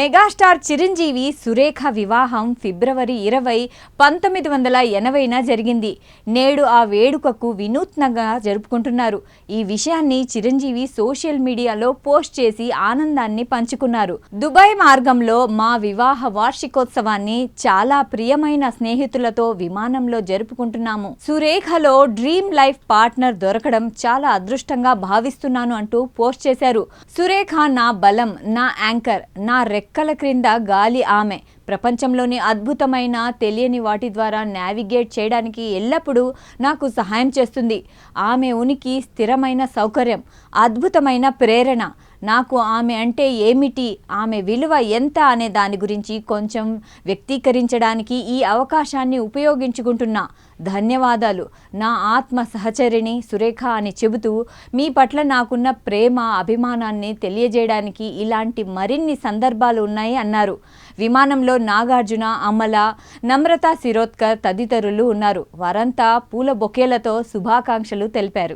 Megastar Chiranjeevi Surekha వివాహం ఫిబ్రవరి ఇరవై పంతొమ్మిది వందల ఎనభైన జరిగింది. నేడు ఆ వేడుకకు వినూత్నంగా జరుపుకుంటున్నారు. ఈ విషయాన్ని చిరంజీవి సోషల్ మీడియాలో పోస్ట్ చేసి ఆనందాన్ని పంచుకున్నారు. దుబాయ్ మార్గంలో మా వివాహ వార్షికోత్సవాన్ని చాలా ప్రియమైన స్నేహితులతో విమానంలో జరుపుకుంటున్నాము. సురేఖలో డ్రీమ్ లైఫ్ పార్ట్నర్ దొరకడం చాలా అదృష్టంగా భావిస్తున్నాను అంటూ పోస్ట్ చేశారు. సురేఖ నా బలం నా యాంకర్ నా రెక్కల క్రింద గాలి ఆమె. ప్రపంచంలోని అద్భుతమైన తెలియని వాటి ద్వారా నావిగేట్ చేయడానికి ఎల్లప్పుడూ నాకు సహాయం చేస్తుంది. ఆమె ఉనికి స్థిరమైన సౌకర్యం అద్భుతమైన ప్రేరణ నాకు ఆమె అంటే ఏమిటి? ఆమె విలువ ఎంత అనే దాని గురించి కొంచెం వ్యక్తీకరించడానికి ఈ అవకాశాన్ని ఉపయోగించుకుంటున్నా. ధన్యవాదాలు. నా ఆత్మ సహచరిణి సురేఖ అని చెబుతూ మీ పట్ల నాకున్న ప్రేమ అభిమానాన్ని తెలియజేయడానికి ఇలాంటి మరిన్ని సందర్భాలు ఉన్నాయి అన్నారు. విమానంలో నాగార్జున అమల నమ్రత శిరోద్కర్ తదితరులు ఉన్నారు. వారంతా పూల బొకేలతో శుభాకాంక్షలు తెలిపారు.